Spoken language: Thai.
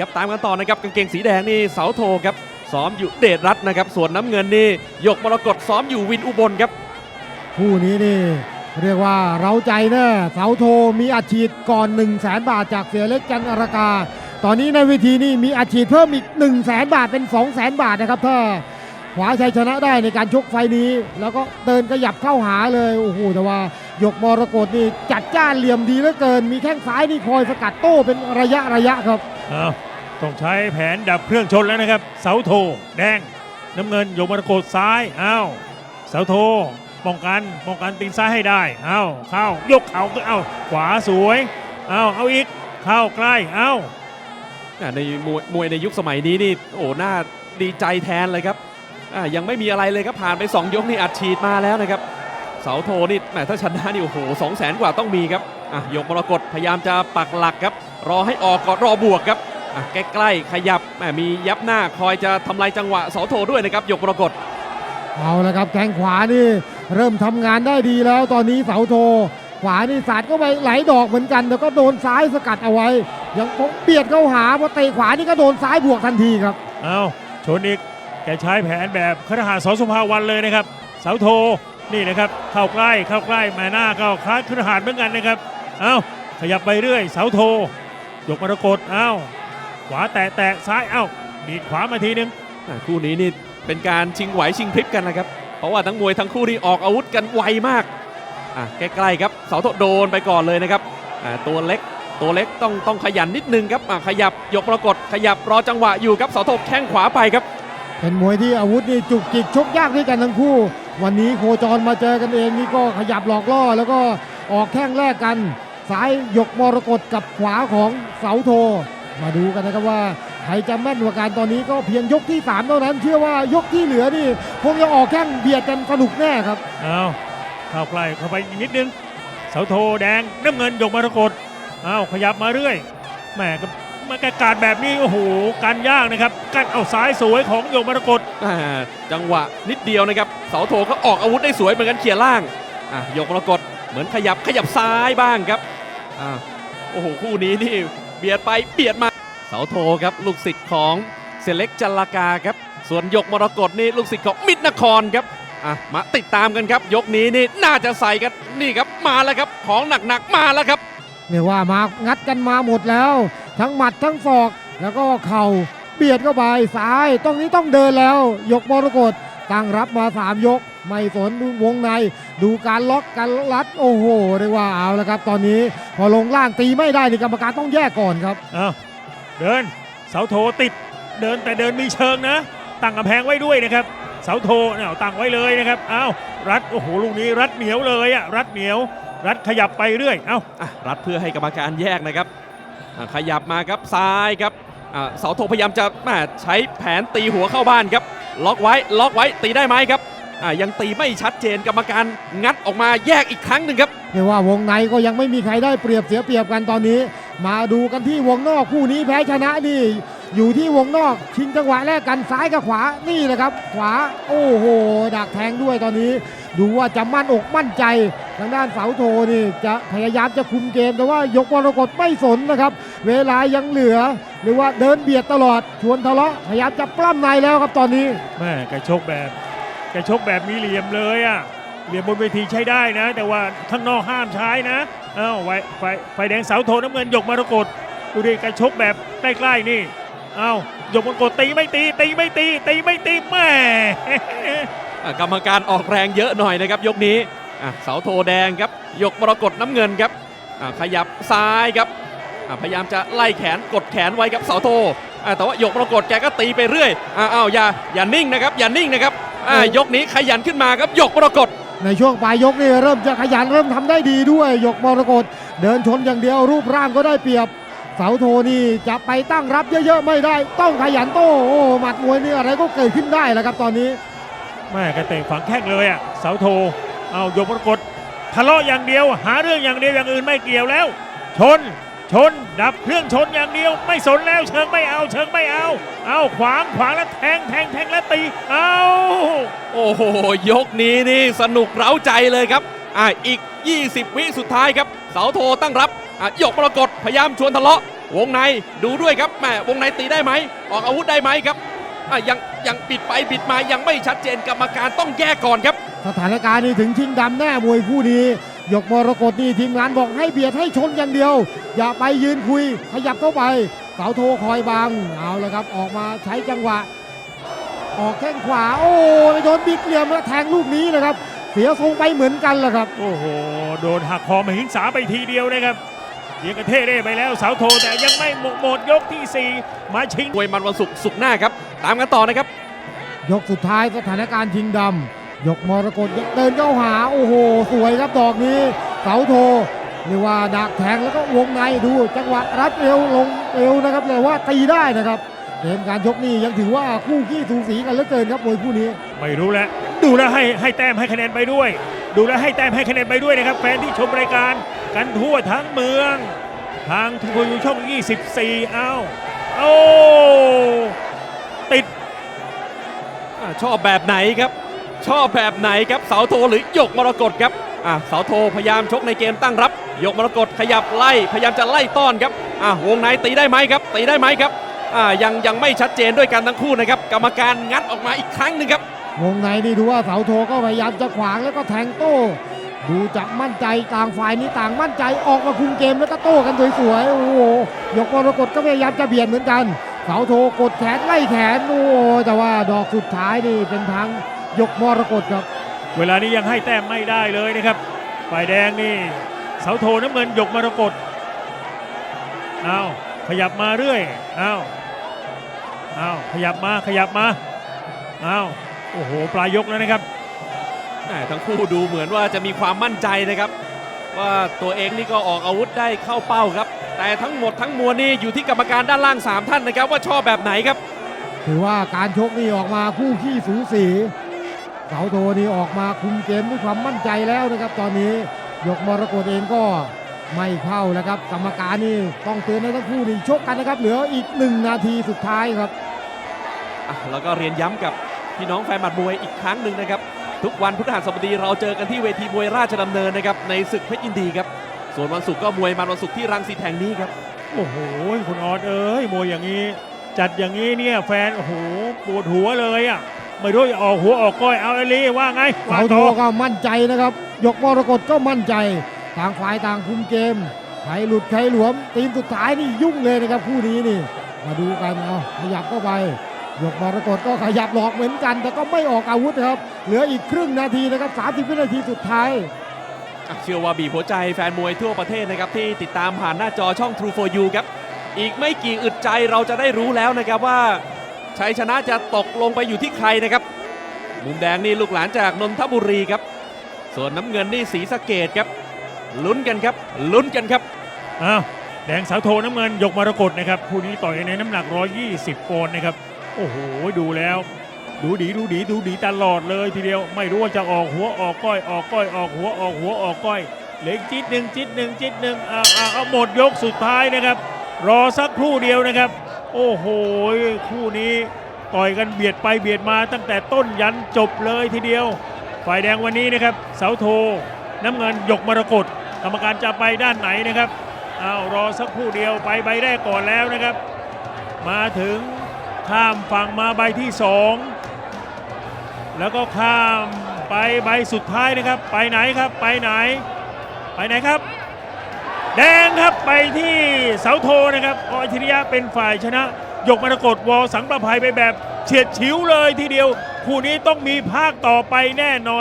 ครับตามกันต่อนะครับกางเกงสีแดงนี่เสาโทครับซ้อมอยู่เดชรัตน์นะครับ ส่วนน้ำเงินนี่หยกมรกตซ้อมอยู่วินอุบลครับ คู่นี้นี่เรียกว่าเราใจแน่เสาโทมีอัดฉีดก่อน 1 0 0 0 0แบาทจากเสียเล็กจันทร์อรากา ตอนนี้ในเวทีนี่มีอัดฉีดเพิ่มอีก 1 0 0 0 0แบาทเป็น 2 0 0 0 0 0บาทนะครับถ้าขวาชัยชนะได้ในการชกไฟนี้ แล้วก็เดินขยับเข้าหาเลยโอ้โหแต่ว่าหยกมรกตนี่จัดจ้านเหลี่ยมดีเหลือเกิน มีแข้งซ้ายนี่คอยสกัดโต้เป็นระยะระยะครับ อ้าต้องใช้แผนดับเครื่องชนแล้วนะครับ เสาโทแดง น้ำเงินโยมรกตซ้ายอ้าวเสาโทป้องกันป้องกันตีนซ้ายให้ได้อ้าวเข้ายกเข่าก็เอ้าขวาสวยอ้าวเอาอีกเข้าใกล้อ้าวอ่าในมวยมวยในยุคสมัยนี้นี่โอ้น่าดีใจแทนเลยครับยังไม่มีอะไรเลยครับผ่านไป 2 ยกนี่อัดฉีดมาแล้วนะครับ เสาโทนี่แหมถ้าชนะนี่โอ้โหสองแสนกว่าต้องมีครับ อะหยกมรกตพยายามจะปักหลักครับ รอให้ออกก่อนรอบวกครับอะใกล้ๆขยับแหมมียับหน้าคอยจะทำลายจังหวะเสาโทด้วยนะครับหยกมรกตเอาละครับแข้งขวานี่เริ่มทำงานได้ดีแล้ว ตอนนี้เสาโท ขวานี่สาดก็ไปไหลดอกเหมือนกันแต่ก็โดนซ้ายสกัดเอาไว้ ยังคงเบียดเข้าหาพอเตะขวานี่ก็โดนซ้ายบวกทันทีครับอ้าวชนอีกแกใช้แผนแบบคทหารสอสุภาวันเลยนะครับ เสาโทนี่นะครับเข้าใกล้เข้าใกล้แม่หน้าเข้าคล้ายคทหารเหมือนกันนะครับ อ้าวขยับไปเรื่อย เสาโทยกมรกตอ้าวขวาแตะแตะซ้ายอ้าวดีดขวามาทีนึงอะคู่นี้นี่เป็นการชิงไหวชิงพริบกันนะครับ เพราะว่าทั้งมวยทั้งคู่นี่ออกอาวุธกันไวมากอะใกล้ๆครับเสาโทโดนไปก่อนเลยนะครับอะตัวเล็กตัวเล็กต้องต้องขยันนิดนึงครับอะขยับยกปรากฏขยับรอจังหวะอยู่ครับเสาโทแข้งขวาไปครับ เป็นมวยที่อาวุธนี่จุกจิกชกยากด้วยกันทั้งคู่ วันนี้โคจรมาเจอกันเองนี่ก็ขยับหลอกล่อแล้วก็ออกแข้งแรกกัน ซ้ายยกมรกตกับขวาของเสาโท มาดูกันนะครับว่าใครจะแม่นกว่ากันตอนนี้ก็เพียงยกที่ 3 เท่านั้น เชื่อว่ายกที่เหลือนี่คงจะออกแข้งเบียดกันสนุกแน่ครับเอาเข้าใกล้เข้าไปอีกนิดนึงเสาโทแดงน้ำเงินยกมรกตเอาขยับมาเรื่อยแหม่ก็มันกการแบบนี้โอ้โหการยากนะครับการเอาซ้ายสวยของยกมรกตอ่าจังหวะนิดเดียวนะครับเสาโทก็ออกอาวุธได้สวยเหมือนกันเขี่ยล่างอะยกปรากฏ เหมือนขยับขยับซ้ายบ้างครับอ่าโอ้โหคู่นี้นี่เบียดไปเบียดมา เสาโทครับลูกศิษย์ของเซเล็กจัลลากาครับ ส่วนยกมรกตนี่ลูกศิษย์ของมิตรนครครับอะมาติดตามกันครับ ยกนี้นี่น่าจะใส่กันนี่ครับมาแล้วครับของหนักๆมาแล้วครับเรียกว่ามางัดกันมาหมดแล้ว ทั้งหมัดทั้งศอกแล้วก็เข่าเบียดเข้าไปซ้ายตรงนี้ต้องเดินแล้ว ยกมรกต ตั้งรับมา 3 ยก ไม่สนดูวงใน ดูการล็อกการรัดโอ้โหเรียกว่าเอาแล้วครับ ตอนนี้พอลงล่างตีไม่ได้นี่กรรมการต้องแยกก่อนครับเอาเดินเสาโทติดเดินแต่เดินมีเชิงนะตั้งกำแพงไว้ด้วยนะครับ เสาโทเนี่ยเอาตั้งไว้เลยนะครับเอารัดโอ้โหลูกนี้รัดเหนียวเลยอะรัดเหนียว รัดขยับไปเรื่อยเอาอะรัดเพื่อให้กรรมการแยกนะครับอะขยับมาครับซ้ายครับอะเสาโทพยายามจะแม่ใช้แผนตีหัวเข้าบ้านครับ ล็อกไว้ล็อกไว้ตีได้ไหมครับอ่ายังตีไม่ชัดเจนกรรมการงัดออกมาแยกอีกครั้งหนึ่งครับเรียกว่าวงในก็ยังไม่มีใครได้เปรียบเสียเปรียบกันตอนนี้ มาดูกันที่วงนอกคู่นี้แพ้ชนะนี่ อยู่ที่วงนอกชิงจังหวะแรกกันซ้ายกับขวานี่แหละครับ ขวาโอ้โห ดักแทงด้วยตอนนี้ ดูว่าจะมั่นอกมั่นใจทางด้านเสาโทนี่จะพยายามจะคุมเกม แต่ว่ายกมรกตไม่สนนะครับ เวลายังเหลือ หรือว่าเดินเบียดตลอดชวนทะเลาะพยายามจะปล้ำในแล้วครับตอนนี้แม่แกชกแบบแกชกแบบมีเหลี่ยมเลยอะเหลี่ยมบนเวทีใช้ได้นะ แต่ว่าข้างนอกห้ามใช้นะเอ้าไฟไฟไฟแดงเสาโทน้ำเงินยกมรกตดูดิแกชกแบบใกล้ๆนี่ อ้าหยกมรกตตีไม่ตีตีไม่ตีตีไม่ตีแม่อะกรรมการออกแรงเยอะหน่อยนะครับ ยกนี้อะเสาโทแดงครับ ยกมรกตน้ำเงินครับอะขยับซ้ายครับอะพยายามจะไล่แขนกดแขนไว้ครับเสาโทอะแต่ว่ายกมรกตแกก็ตีไปเรื่อยอ้าวอ้าวอย่าอย่านิ่งนะครับอย่านิ่งนะครับอะยกนี้ขยันขึ้นมาครับยกมรกตในช่วงปลายยกนี่เริ่มจะขยันเริ่มทำได้ดีด้วยยกมรกตเดินชนอย่างเดียวรูปร่างก็ได้เปรียบ เสาโทนี่จะไปตั้งรับเยอะๆไม่ได้ ต้องขยันโต้โอ้หมัดมวยนี่อะไรก็เกิดขึ้นได้แล้วครับตอนนี้แม่กระเตะฝังแข้งเลยอะเสาโทเอายกมรกตทะเลาะอย่างเดียว หาเรื่องอย่างเดียวอย่างอื่นไม่เกี่ยวแล้ว ชนชน ดับเครื่องชนอย่างเดียว ไม่สนแล้วเชิงไม่เอา เชิงไม่เอา เอาขวางขวางแล้วแทงแทงแทงแล้วตีเอาโอ้โหยกนี้นี่สนุกเร้าใจเลยครับอะอีก 20 วิสุดท้ายครับ เสาโทตั้งรับ อะยกมรกตพยายามชวนทะเลาะ วงในดูด้วยครับแหมวงในตีได้ไหม ออกอาวุธได้ไหมครับอะยังยังปิดไปปิดมายังไม่ชัดเจนกรรมการต้องแยกก่อนครับ สถานการณ์นี้ถึงชิงดำแน่มวยคู่นี้หยกมรกตนี่ทีมงานบอกให้เบียดให้ชนอย่างเดียว อย่าไปยืนคุย ขยับเข้าไปเสาโทคอยบังเอาเลยครับ ออกมาใช้จังหวะ ออกแข้งขวา โอ้ยโดนบิดเหลี่ยมแล้วแทงลูกนี้นะครับ เสียทรงไปเหมือนกันแหละครับ โอ้โห โดนหักคอมาหิงสาไปทีเดียวนะครับ เดียกระเทเร่ไปแล้วเสาโทแต่ยังไม่หมดหมดยกทีสี่ 4 มาชิงมวยมันวันศุกร์ศุกร์หน้าครับ ตามกันต่อนะครับ ยกสุดท้ายสถานการณ์ชิงดำยกมรกตเดินเข้าหาโอ้โห สวยครับดอกนี้เสาโทเรียกว่าดักแทงแล้วก็วงในดูจังหวะรัดเอวลงเอวนะครับแต่ว่าตีได้นะครับเกมการยกนี่ยังถือว่าคู่ขี้สูสีกันเหลือเกินครับมวยคู่นี้ ไม่รู้แล้วดูแลวให้ให้แต้มให้คะแนนไปด้วย ดูแลให้แต้มให้คะแนนไปด้วยนะครับ แฟนที่ชมรายการกันทั่วทั้งเมือง ทางทูยูช่อง 24 เอาโอ้ติดอชอบแบบไหนครับ ชอบแบบไหนครับเสาโทหรือหยกมรกตครับอ่าเสาโทพยายามชกในเกมตั้งรับหยกมรกตขยับไล่พยายามจะไล่ต้อนครับอ่าวงในตีได้ไหมครับตีได้ไหมครับอ่ายังยังไม่ชัดเจนด้วยกันทั้งคู่นะครับ กรรมการงัดออกมาอีกครั้งหนึ่งครับ วงในนี่ดูว่าเสาโทก็พยายามจะขวางแล้วก็แทงโต้ ดูจะมั่นใจต่างฝ่ายนี้ต่างมั่นใจออกมาคุมเกมแล้วก็โต้กันสวยๆโอ้โหยกมรกตก็พยายามจะเบียดเหมือนกันเสาโทกดแขนไล่แขนโอ้แต่ว่าดอกสุดท้ายนี่เป็นทางยกมรกตครับ เวลานี้ยังให้แต้มไม่ได้เลยนะครับฝ่ายแดงนี่เสาโทน้ำเงินหยกมรกตเอาขยับมาเรื่อยเอาเอาขยับมาขยับมาเอา โอ้โห ปลายยกแล้วนะครับแหม่ทั้งคู่ดูเหมือนว่าจะมีความมั่นใจนะครับ ว่าตัวเองนี่ก็ออกอาวุธได้เข้าเป้าครับ แต่ทั้งหมดทั้งมวลนี่อยู่ที่กรรมการด้านล่าง 3 ท่านนะครับ ว่าชอบแบบไหนครับ ถือว่าการชกนี่ออกมาคู่ขี้สูสีเสาโทนี่ออกมาคุมเกมด้วยความมั่นใจแล้วนะครับ ตอนนี้ยกมรกตเองก็ไม่เข้าแล้วครับ กรรมการนี่ต้องเตือนให้ทั้งคู่นี่ชกกันนะครับ เหลืออีกหนึ่งนาทีสุดท้ายครับอะแล้วก็เรียนย้ำกับ พี่น้องแฟนหมัดมวยอีกครั้งหนึ่งนะครับ ทุกวันพฤหัสบดีเราเจอกันที่เวทีมวยราชดำเนินนะครับในศึกเพชรยินดีครับ ส่วนวันศุกร์ก็มวยมันวันศุกร์ที่รังสิตแห่งนี้ครับ โอ้โหคุณออดเอ้ยมวยอย่างนี้ จัดอย่างนี้เนี่ยแฟนโอ้โหปวดหัวเลยอะไม่รู้จะออกหัวออกก้อยเอาไอลีว่าไงว่าเสาโทต่อก็มั่นใจนะครับ ยกมรกตก็มั่นใจ ต่างฝ่ายต่างคุมเกมใครหลุดใครหลวม ทีมสุดท้ายนี่ยุ่งเลยนะครับคู่นี้นี่ มาดูกันเอาขยับเข้าไป ยกมรกตก็ขยับหลอกเหมือนกัน แต่ก็ไม่ออกอาวุธนะครับ เหลืออีกครึ่งนาทีนะครับ30วินาทีสุดท้ายอะเชื่อว่าบีบหัวใจแฟนมวยทั่วประเทศนะครับ ที่ติดตามผ่านหน้าจอช่อง True for You ครับ อีกไม่กี่อึดใจเราจะได้รู้แล้วนะครับว่าชัยชนะจะตกลงไปอยู่ที่ใครนะครับ มุมแดงนี่ลูกหลานจากนนทบุรีครับ ส่วนน้ำเงินนี่ศรีสะเกดครับ ลุ้นกันครับ ลุ้นกันครับอ้าวแดงสาวโทน้ำเงินยกมรกตนะครับคู่นี้ต่อยในน้ำหนัก 120ปอนด์นะครับ โอ้โหดูแล้ว ดูดีดูดีดูดีตลอดเลยทีเดียว ไม่รู้ว่าจะออกหัวออกก้อยออกก้อยออกหัวออกหัวออกก้อยเหล็กจิตหนึ่งจิตหนึ่งจิตหนึ่งเอาเอาเอาหมดยกสุดท้ายนะครับ รอสักครู่เดียวนะครับ โอ้โหคู่นี้ต่อยกันเบียดไปเบียดมาตั้งแต่ต้นยันจบเลยทีเดียว ฝ่ายแดงวันนี้นะครับ เสาโท น้ำเงินหยกมรกตกรรมการจะไปด้านไหนนะครับอ้าวรอสักครู่เดียวไปใบแรกก่อนแล้วนะครับ มาถึง ข้ามฝั่งมาใบที่สองแล้วก็ข้ามไปใบสุดท้ายนะครับ ไปไหนครับไปไหน ไปไหนครับ แดงครับไปที่เสาโทนะครับออยธิริยะเป็นฝ่ายชนะ ยกมรกตวอสังประภัยไปแบบเฉียดฉิวเลยทีเดียว คู่นี้ต้องมีภาคต่อไปแน่นอน